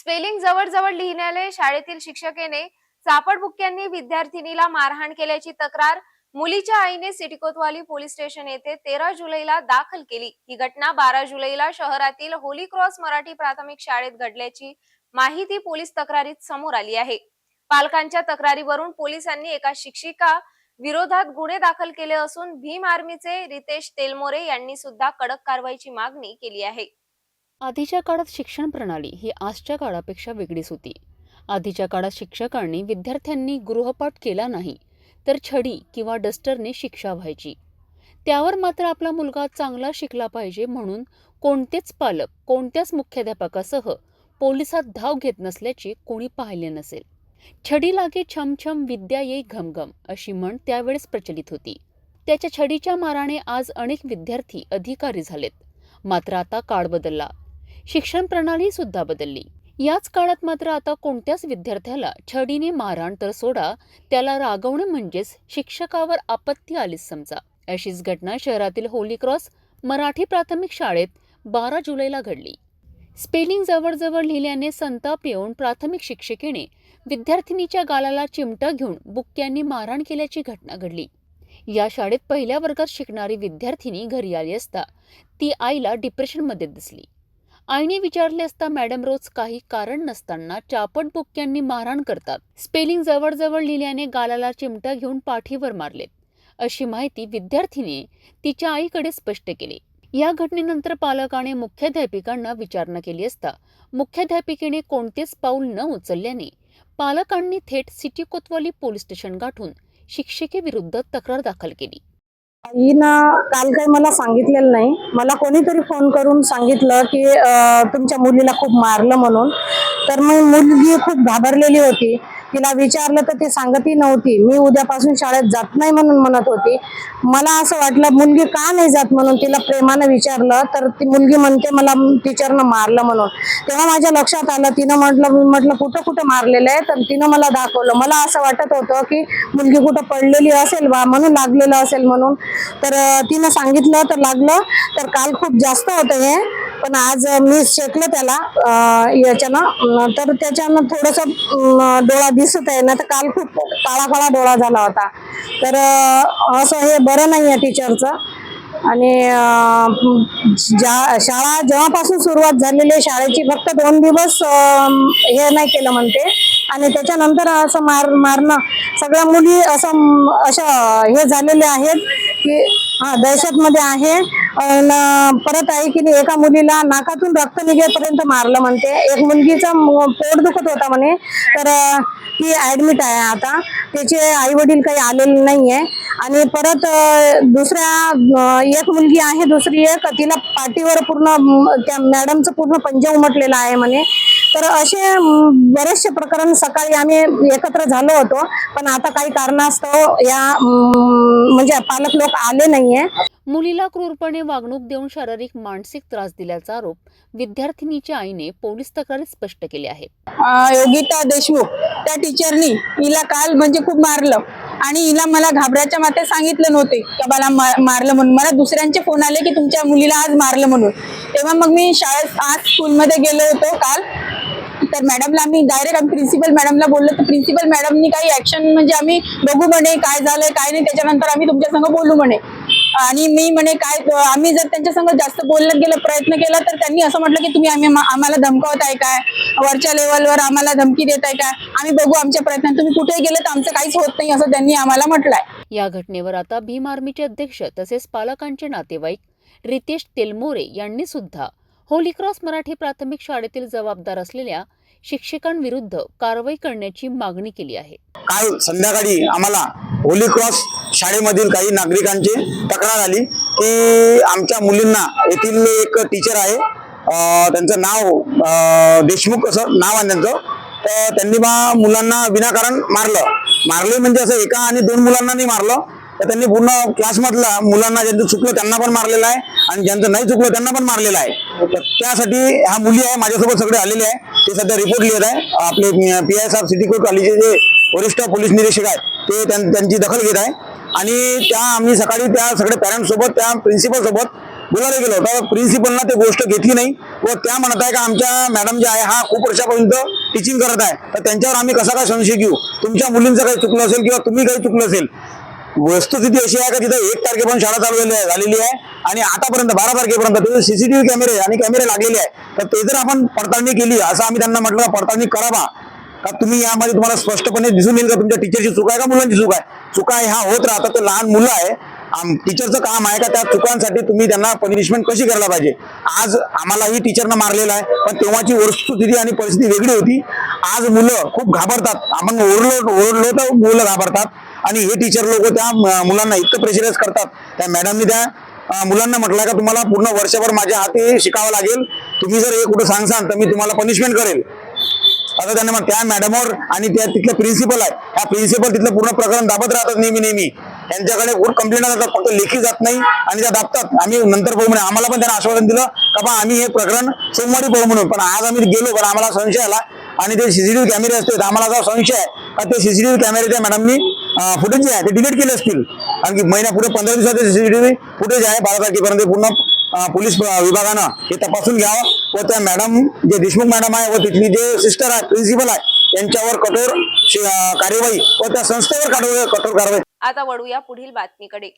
Spelling जवळजवळ लिहिण्याले शाळेतील शिक्षकेने चापडबुक्क्यांनी विद्यार्थिनीला मारहाण केल्याची तक्रार मुलीच्या आईने सिटी कोतवाली पोलीस स्टेशन येथे तेरा जुलैला दाखल केली. ही घटना बारा जुलैला शहरातील होली क्रॉस मराठी प्राथमिक शाळेत घडल्याची माहिती पोलीस तक्रारीत समोर आली आहे. पालकांच्या तक्रारीवरून पोलिसांनी एका शिक्षिका विरोधात गुन्हे दाखल केले असून भीम आर्मीचे रितेश तेलमोरे यांनी सुद्धा कडक कारवाईची मागणी केली आहे. आधीच्या काळात शिक्षण प्रणाली ही आजच्या काळापेक्षा वेगळीच होती. आधीच्या काळात शिक्षकांनी विद्यार्थ्यांनी गृहपाठ केला नाही तर छडी किंवा डस्टरने शिक्षा व्हायची. त्यावर मात्र आपला मुलगा चांगला शिकला पाहिजे म्हणून कोणतेच पालक कोणत्याच मुख्याध्यापकासह पोलिसात धाव घेत नसल्याचे कोणी पाहिले नसेल. छडी लागे छमछम विद्या येई घमघम अशी म्हण त्यावेळेस प्रचलित होती. त्याच्या छडीच्या माराने आज अनेक विद्यार्थी अधिकारी झालेत. मात्र आता काळ बदलला. शिक्षण प्रणाली सुद्धा बदलली. याच काळात मात्र आता कोणत्याच विद्यार्थ्याला छडीने मारहाण तर सोडा त्याला रागवणे म्हणजेच शिक्षकावर आपत्ती आलीच समजा. अशीच घटना शहरातील होली क्रॉस मराठी प्राथमिक शाळेत बारा जुलैला घडली. स्पेलिंग जवळजवळ लिहिल्याने संताप येऊन प्राथमिक शिक्षिकेने विद्यार्थिनीच्या गालाला चिमटा घेऊन बुक्क्यांनी मारहाण केल्याची घटना घडली. या शाळेत पहिल्या वर्गात शिकणारी विद्यार्थिनी घरी आली असता ती आईला डिप्रेशनमध्ये दिसली. आईने विचारले असता मॅडम रोज काही कारण नसताना चापट बुक्क्यांनी मारहाण करतात. स्पेलिंग जवळजवळ लिहिल्याने गालाला चिमटा घेऊन पाठीवर मारलेत अशी माहिती विद्यार्थीने तिच्या आईकडे स्पष्ट केली. या घटनेनंतर पालकाने मुख्याध्यापिकांना विचारणा केली असता मुख्याध्यापिकेने कोणतेच पाऊल न उचलल्याने पालकांनी थेट सिटी कोतवाली पोलीस स्टेशन गाठून शिक्षिकेविरुद्ध तक्रार दाखल केली. आईनं काल काही मला सांगितलेलं नाही. मला कोणीतरी फोन करून सांगितलं की तुमच्या मुलीला खूप मारलं म्हणून. तर मग मुलगी खूप घाबरलेली होती. तिला विचारलं तर ती सांगतही नव्हती. मी उद्यापासून शाळेत जात नाही म्हणून म्हणत होती. मला असं वाटलं मुलगी का नाही जात म्हणून तिला प्रेमानं विचारलं तर ती मुलगी म्हणते मला टीचरनं मारलं म्हणून. तेव्हा माझ्या लक्षात आलं तिनं म्हटलं मी म्हटलं कुठं कुठं मारलेलं आहे? तर तिनं मला दाखवलं. मला असं वाटत होतं की मुलगी कुठं पडलेली असेल बा म्हणून लागलेलं असेल म्हणून. तर तिनं सांगितलं तर लागलं. तर काल खूप जास्त होतं हे. पण आज मी शेकलं त्याला याच्यानं. तर त्याच्यानं थोडंसं डोळा दिसत आहे. ना तर काल खूप काळा काळा डोळा झाला होता. तर असं हे बरं नाही आहे टीचरचं. आणि ज्या शाळा जेव्हापासून सुरुवात झालेली आहे शाळेची फक्त दोन दिवस हे नाही केलं म्हणते. आणि त्याच्यानंतर असं मार मारणं सगळ्या मुली असं अशा हे झालेले आहेत की हा दहशतमध्ये आहे. परत आहे की नाही एका मुलीला नाकातून रक्त निघेपर्यंत मारलं म्हणते. एक मुलगीचा पोट दुखत होता म्हणे. तर ती ऍडमिट आहे आता. त्याचे आई वडील काही आलेले नाहीये. आणि परत दुसऱ्या एक मुलगी आहे दुसरी एक. तिला पाठीवर पूर्ण त्या मॅडमचं पूर्ण पंजा उमटलेला आहे म्हणे. तर असे बरेचसे प्रकरण सकाळी आम्ही एकत्र झालो होतो. पण आता काही कारणास्तव या म्हणजे पालक लोक आले नाहीये. मुलीला क्रूरपणे वागणूक देऊन शारीरिक मानसिक त्रास दिल्याचा आरोप विद्यार्थिनीच्या आईने पोलीस तक्रारीत स्पष्ट केले आहे. योगिता देशमुख त्या टीचरनी हिला काल म्हणजे खूप मारलं आणि हिला मला घाबराच्या माते सांगितलं नव्हते की मला मारलं म्हणून. मला दुसऱ्यांचे फोन आले की तुमच्या मुलीला आज मारलं म्हणून. तेव्हा मग मी शाळेत आज स्कूलमध्ये गेलो होतो काल. तर मॅडमला आम्ही डायरेक्ट आम्ही प्रिन्सिपल मॅडमला बोललो तर प्रिन्सिपल मॅडमनी काही ऍक्शन म्हणजे आम्ही बघू म्हणे काय झालंय काय नाही त्याच्यानंतर आम्ही तुमच्या संग बोलू म्हणे. आणि मी म्हणे काय आम्ही जर त्यांच्या संग जास्त बोलण्यात गेला प्रयत्न केला तर त्यांनी असं म्हटलं की तुम्ही आम्ही आम्हाला धमकावत आहे काय? वरच्या लेवलवर आम्हाला धमकी देत आहे काय? आम्ही बघू आमच्या प्रयत्न तुम्ही कुठेही गेले तर आमचं काहीच होत नाही असं त्यांनी आम्हाला म्हटलंय. या घटनेवर आता भीम आर्मीचे अध्यक्ष तसेच पालकांचे नातेवाईक रितेश तेलमोरे यांनी सुद्धा होली क्रॉस मराठी प्राथमिक शाळेतील जबाबदार असलेल्या शिक्षकांविरुद्ध कारवाई करण्याची मागणी केली आहे. काल संध्याकाळी आम्हाला होली क्रॉस शाळेमधील काही नागरिकांची तक्रार आली की आमच्या मुलींना येथील एक टीचर आहे त्यांचं नाव देशमुख असं नाव आहे त्यांचं. तर त्यांनी बा मुलांना विनाकारण मारलं. मारले म्हणजे असं एका आणि दोन मुलांना नाही मारलं. तर त्यांनी पूर्ण क्लासमधला मुलांना ज्यांचं चुकलं त्यांना पण मारलेलं आहे आणि ज्यांचं नाही चुकलं त्यांना पण मारलेलं आहे. तर त्यासाठी ह्या मुली आहे माझ्यासोबत सगळे आलेले आहे. ते सध्या रिपोर्ट लिहित आहे. आपले पी आय साहेब सिटी कोर्ट कॉलेजचे जे वरिष्ठ पोलीस निरीक्षक आहेत ते त्यांची दखल घेत आहे. आणि त्या आम्ही सकाळी त्या सगळे पॅरेंट्स सोबत त्या प्रिन्सिपल सोबत बोलायला गेलो. तर प्रिन्सिपलनं ते गोष्ट घेतली नाही. व त्या म्हणत आहे का आमच्या मॅडम जे आहे हा खूप वर्षापर्यंत टीचिंग करत आहे. तर त्यांच्यावर आम्ही कसा काय संशय घेऊ? तुमच्या मुलींचं काही चुकलं असेल किंवा तुम्ही काही चुकलं असेल वस्तुस्थिती अशी आहे का तिथं एक तारखेपर्यंत शाळा चालू आहे- झालेली आहे आणि आतापर्यंत बारा तारखेपर्यंत तिथे सीसीटीव्ही कॅमेरे आणि कॅमेरे लागलेले आहे. तर ते जर आपण पडताळणी केली असं आम्ही त्यांना म्हटलं पडताळणी करावा. का तुम्ही यामध्ये तुम्हाला स्पष्टपणे दिसून येईल का? तुमच्या टीचरची चूक आहे का मुलांची चूक आहे? चुका ह्या होत राहतात. तर लहान मुलं आहे. टीचरचं काम आहे का? त्या चुकांसाठी तुम्ही त्यांना पनिशमेंट कशी करायला पाहिजे? आज आम्हालाही टीचरनं मारलेलं आहे. पण तेव्हाची वस्तुस्थिती आणि परिस्थिती वेगळी होती. आज मुलं खूप घाबरतात. आपण ओरडलो ओरडलो तर मुलं घाबरतात. आणि हे टीचर लोक त्या मुलांना इतकं प्रेशराईज करतात. त्या मॅडमनी त्या मुलांना म्हटलं का तुम्हाला पूर्ण वर्षभर माझ्या हाती शिकावं लागेल. तुम्ही जर हे कुठं सांगसान तर मी तुम्हाला पनिशमेंट करेल. आता त्यांना मग त्या मॅडमवर आणि त्या तिथले प्रिन्सिपल आहे त्या प्रिन्सिपल तिथलं पूर्ण प्रकरण दाबत राहतात नेहमी नेहमी. त्यांच्याकडे खूप कंप्लेंट जातात फक्त लेखी जात नाही आणि त्या दाबतात. आम्ही नंतर पाहू म्हणे आम्हाला पण त्यांना आश्वासन दिलं का बा आम्ही हे प्रकरण सोमवारी पाहू म्हणून. पण आज आम्ही गेलो पण आम्हाला संशय आला. आणि ते सीसीटीव्ही कॅमेरे असते आम्हाला असा संशय आहे. का ते सीसीटीव्ही कॅमेरे त्या मॅडमनी फुटेज जे आहे. ते डिलीट केले असतील. कारण की महिन्या पुढे पंधरा दिवसाचे सीसीटीव्ही फुटेज आहे बारा तारखेपर्यंत पूर्ण पोलीस विभागानं हे तपासून घ्यावं. व त्या मॅडम जे देशमुख मॅडम आहे व तिथली जे सिस्टर आहे प्रिन्सिपल आहे यांच्यावर कठोर कार्यवाही व त्या संस्थेवर कठोर कठोर कारवाई. आता वळूया पुढील बातमीकडे.